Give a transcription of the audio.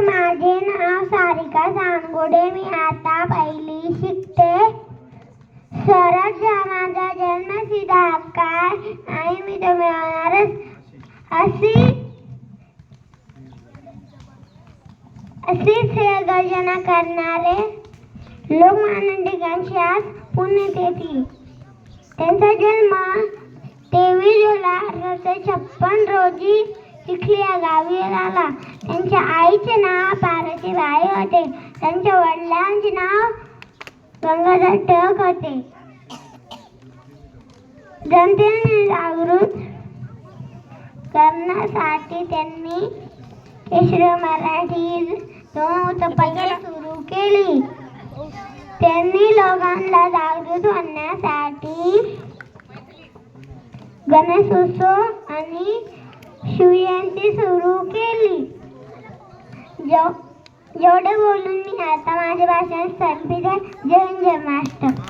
माझे नाव सारिका सांगोडे. मी आता पहिली शिकते. सरस माझा जन्मसिद्ध हक्क काय आणि मी तो मिळवणारच. अशी अशीच गर्जना करणारे लोकमान्य टिळकांची आज पुण्यात येतील त्यांचा जन्म तेवीस जुलै अठराशे छप्पन रोजी चिखली या गावी झाला. त्यांच्या आईचे नाव पार्वतीबाई होते. त्यांच्या वडिलांचे नाव गंगाधर टिळक होते. जनतेने जागृत करण्यासाठी त्यांनी केशरी मराठी दोन सुरू केली. त्यांनी लोकांना जागृत होण्यासाठी गणेशोत्सव आणि शिवजयंती सुरू जेवढे बोलून मी आता माझे भाषण संपले जय जन्माष्टमी